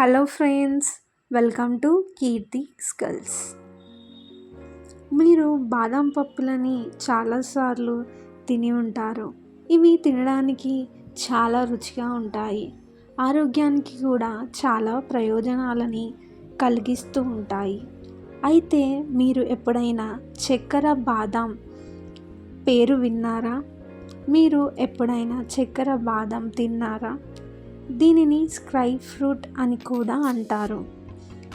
Hello friends welcome to Keerthi skills మీరు బాదం పప్పులని చాలాసార్లు తిని ఉంటారు. ఇవి తినడానికి చాలా రుచిగా ఉంటాయి. ఆరోగ్యానికి కూడా చాలా ప్రయోజనాలని కలిగిస్తూ ఉంటాయి. అయితే మీరు ఎప్పుడైనా చక్కెర బాదం పేరు విన్నారా? మీరు ఎప్పుడైనా చక్కెర బాదం తిన్నారా? దీనిని స్క్రై ఫ్రూట్ అని కూడా అంటారు.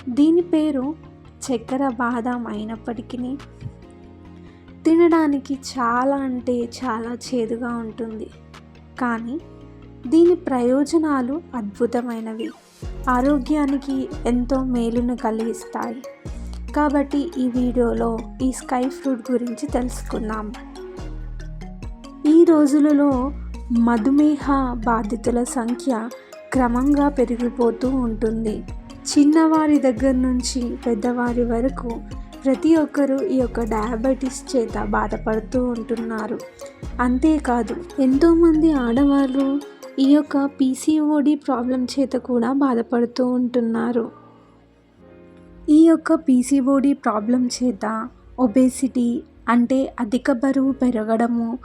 దీని పేరు చక్కెర బాదం అయినప్పటికీ తినడానికి చాలా అంటే చాలా చేదుగా ఉంటుంది. కానీ దీని ప్రయోజనాలు అద్భుతమైనవి. ఆరోగ్యానికి ఎంతో మేలును కలిగిస్తాయి. కాబట్టి ఈ వీడియోలో ఈ స్కై ఫ్రూట్ గురించి తెలుసుకుందాం. ఈ రోజులలో మధుమేహ బాధితుల సంఖ్య క్రమంగా పెరిగిపోతూ ఉంటుంది. చిన్నవారి దగ్గర నుంచి పెద్దవారి వరకు ప్రతి ఒక్కరూ ఈ యొక్క డయాబెటీస్ చేత బాధపడుతూ ఉంటున్నారు. అంతేకాదు ఎంతోమంది ఆడవాళ్ళు ఈ యొక్క పీసీఓడి ప్రాబ్లం చేత కూడా బాధపడుతూ ఉంటున్నారు. ఈ యొక్క పీసీఓడి ప్రాబ్లం చేత ఒబేసిటీ అంటే అధిక బరువు పెరగడము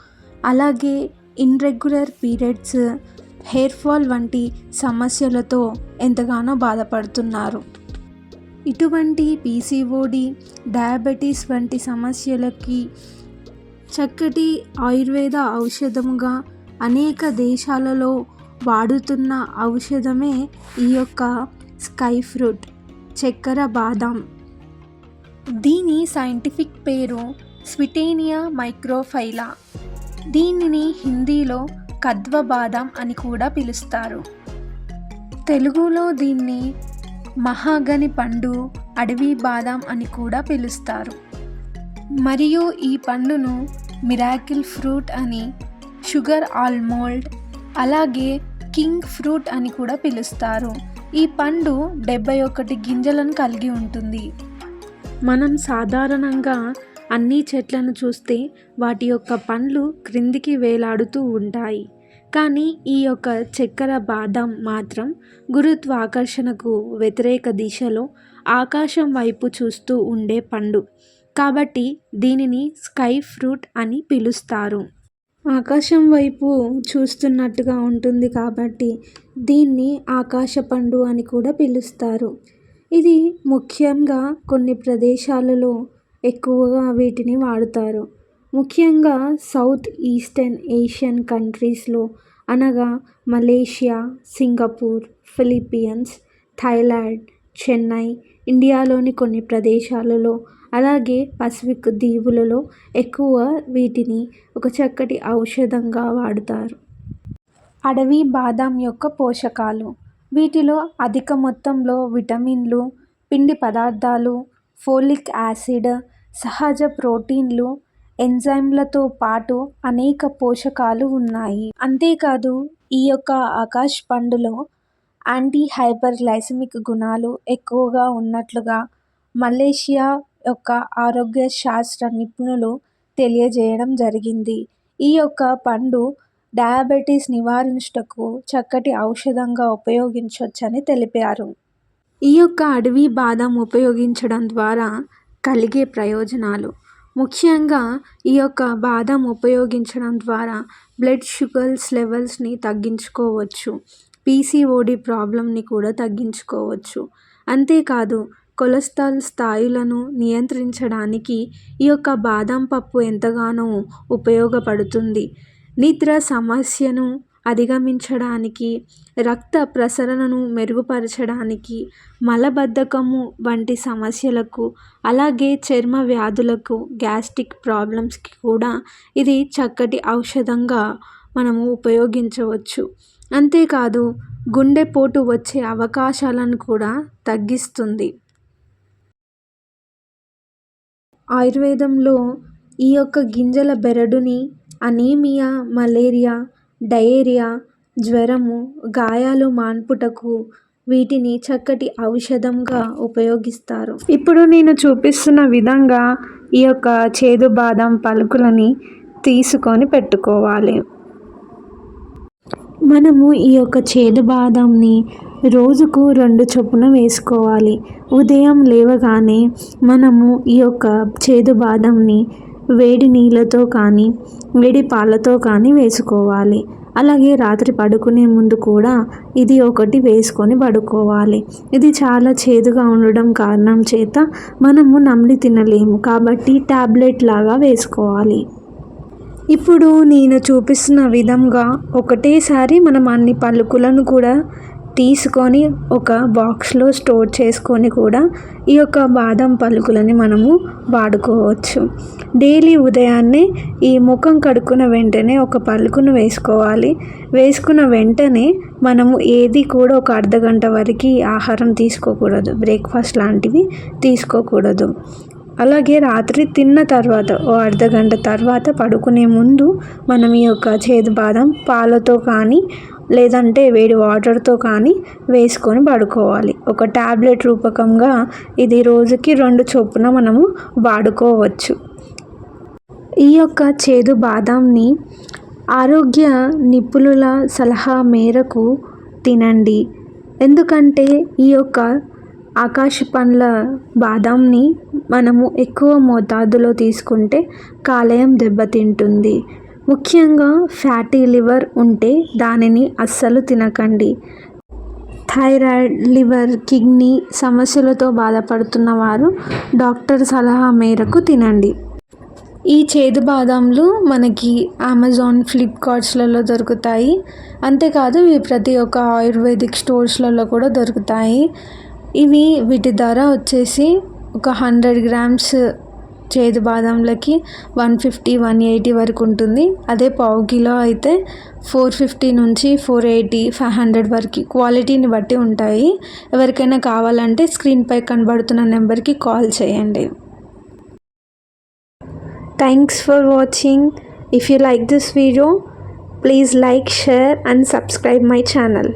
అలాగే ఇన్రెగ్యులర్ పీరియడ్స్ హెయిర్ ఫాల్ వంటి సమస్యలతో ఎంతగానో బాధపడుతున్నారు. ఇటువంటి పీసీఓడి డయాబెటీస్ వంటి సమస్యలకి చక్కటి ఆయుర్వేద ఔషధముగా అనేక దేశాలలో వాడుతున్న ఔషధమే ఈ యొక్క స్కై ఫ్రూట్ చక్కెర బాదం. దీని సైంటిఫిక్ పేరు స్విటేనియా మైక్రోఫైలా. దీనిని హిందీలో కద్వ బాదం అని కూడా పిలుస్తారు. తెలుగులో దీన్ని మహాగని పండు అడవి బాదం అని కూడా పిలుస్తారు. మరియు ఈ పండును మిరాకిల్ ఫ్రూట్ అని షుగర్ ఆల్మోల్డ్ అలాగే కింగ్ ఫ్రూట్ అని కూడా పిలుస్తారు. ఈ పండు డెబ్బై ఒకటి గింజలను కలిగి ఉంటుంది. మనం సాధారణంగా అన్ని చెట్లను చూస్తే వాటి యొక్క పండ్లు క్రిందికి వేలాడుతూ ఉంటాయి. కానీ ఈ యొక్క చక్కెర బాదం మాత్రం గురుత్వాకర్షణకు వ్యతిరేక దిశలో ఆకాశం వైపు చూస్తూ ఉండే పండు. కాబట్టి దీనిని స్కై ఫ్రూట్ అని పిలుస్తారు. ఆకాశం వైపు చూస్తున్నట్టుగా ఉంటుంది కాబట్టి దీన్ని ఆకాశ పండు అని కూడా పిలుస్తారు. ఇది ముఖ్యంగా కొన్ని ప్రదేశాలలో ఎక్కువగా వీటిని వాడుతారు. ముఖ్యంగా సౌత్ ఈస్టర్న్ ఏషియన్ కంట్రీస్లో అనగా Malaysia Singapore Philippines Thailand Chennai ఇండియాలోని కొన్ని ప్రదేశాలలో అలాగే పసిఫిక్ దీవులలో ఎక్కువ వీటిని ఒక చక్కటి ఔషధంగా వాడుతారు. అడవి బాదం యొక్క పోషకాలు. వీటిలో అధిక మొత్తంలో విటమిన్లు పిండి పదార్థాలు ఫోలిక్ యాసిడ్ సహజ ప్రోటీన్లు ఎంజైమ్లతో పాటు అనేక పోషకాలు ఉన్నాయి. అంతేకాదు ఈ యొక్క ఆకాష్ పండులో యాంటీ హైపర్ గ్లైసమిక్ గుణాలు ఎక్కువగా ఉన్నట్లుగా మలేషియా యొక్క ఆరోగ్య శాస్త్ర నిపుణులు తెలియజేయడం జరిగింది. ఈ యొక్క పండు డయాబెటీస్ నివారించుటకు చక్కటి ఔషధంగా ఉపయోగించవచ్చని తెలిపారు. ఈ యొక్క అడవి బాదం ఉపయోగించడం ద్వారా కలిగే ప్రయోజనాలు. ముఖ్యంగా ఈ యొక్క బాదం ఉపయోగించడం ద్వారా బ్లడ్ షుగర్స్ లెవెల్స్ని తగ్గించుకోవచ్చు. పీసీఓడి ప్రాబ్లమ్ని కూడా తగ్గించుకోవచ్చు. అంతేకాదు కొలెస్ట్రాల్ స్థాయిలను నియంత్రించడానికి ఈ యొక్క బాదం పప్పు ఎంతగానో ఉపయోగపడుతుంది. నిద్ర సమస్యను అధిగమించడానికి రక్త ప్రసరణను మెరుగుపరచడానికి మలబద్ధకము వంటి సమస్యలకు అలాగే చర్మ వ్యాధులకు గ్యాస్ట్రిక్ ప్రాబ్లమ్స్కి కూడా ఇది చక్కటి ఔషధంగా మనము ఉపయోగించవచ్చు. అంతేకాదు గుండెపోటు వచ్చే అవకాశాలను కూడా తగ్గిస్తుంది. ఆయుర్వేదంలో ఈ యొక్క గింజల బెరడుని అనీమియా మలేరియా డయేరియా జ్వరము గాయాలు మాన్పుటకు వీటిని చక్కటి ఔషధంగా ఉపయోగిస్తారు. ఇప్పుడు నేను చూపిస్తున్న విధంగా ఈ యొక్క చేదు బాదం పలుకులని తీసుకొని పెట్టుకోవాలి. మనము ఈ యొక్క చేదు బాదంని రోజుకు రెండు చొప్పున వేసుకోవాలి. ఉదయం లేవగానే మనము ఈ యొక్క చేదు బాదంని వేడి నీళ్ళతో కానీ వేడి పాలతో కానీ వేసుకోవాలి. అలాగే రాత్రి పడుకునే ముందు కూడా ఇది ఒకటి వేసుకొని పడుకోవాలి. ఇది చాలా చేదుగా ఉండడం కారణం చేత మనము నమిలి తినలేము. కాబట్టి ట్యాబ్లెట్ లాగా వేసుకోవాలి. ఇప్పుడు నేను చూపిస్తున్న విధంగా ఒకటేసారి మనం అన్ని పలుకులను కూడా తీసుకొని ఒక బాక్స్లో స్టోర్ చేసుకొని కూడా ఈ యొక్క బాదం పలుకులని మనము వాడుకోవచ్చు. డైలీ ఉదయాన్నే ఈ ముఖం కడుక్కున్న వెంటనే ఒక పలుకును వేసుకోవాలి. వేసుకున్న వెంటనే మనము ఏది కూడా ఒక అర్ధగంట వరకు ఆహారం తీసుకోకూడదు. బ్రేక్ఫాస్ట్ లాంటివి తీసుకోకూడదు. అలాగే రాత్రి తిన్న తర్వాత ఓ అర్ధ గంట తర్వాత పడుకునే ముందు మనం ఈ యొక్క చేదు బాదం పాలతో కానీ లేదంటే వేడి వాటర్తో కానీ వేసుకొని పడుకోవాలి. ఒక ట్యాబ్లెట్ రూపకంగా ఇది రోజుకి రెండు చొప్పున మనము వాడుకోవచ్చు. ఈ యొక్క చేదు బాదాంని ఆరోగ్య నిపుణుల సలహా మేరకు తినండి. ఎందుకంటే ఈ యొక్క ఆకాశ పండ్ల బాదాంని మనము ఎక్కువ మోతాదులో తీసుకుంటే కాలేయం దెబ్బతింటుంది. ముఖ్యంగా ఫ్యాటీ లివర్ ఉంటే దానిని అస్సలు తినకండి. థైరాయిడ్ లివర్ కిడ్నీ సమస్యలతో బాధపడుతున్న వారు డాక్టర్ సలహా మేరకు తినండి. ఈ చేదు బాదాంలు మనకి అమెజాన్ ఫ్లిప్కార్ట్స్లలో దొరుకుతాయి. అంతేకాదు ఇవి ప్రతి ఒక్క ఆయుర్వేదిక్ స్టోర్స్లలో కూడా దొరుకుతాయి. ఇవి వీటి ధర వచ్చేసి ఒక హండ్రెడ్ గ్రామ్స్ చేదు బాదంలకి వన్ ఫిఫ్టీ వన్ ఎయిటీ వరకు ఉంటుంది. అదే పావు కిలో అయితే ఫోర్ ఫిఫ్టీ నుంచి ఫోర్ ఎయిటీ ఫైవ్ హండ్రెడ్ వరకు క్వాలిటీని బట్టి ఉంటాయి. ఎవరికైనా కావాలంటే స్క్రీన్పై కనబడుతున్న నెంబర్కి కాల్ చేయండి. Thanks for watching if you like this video please like share and subscribe my channel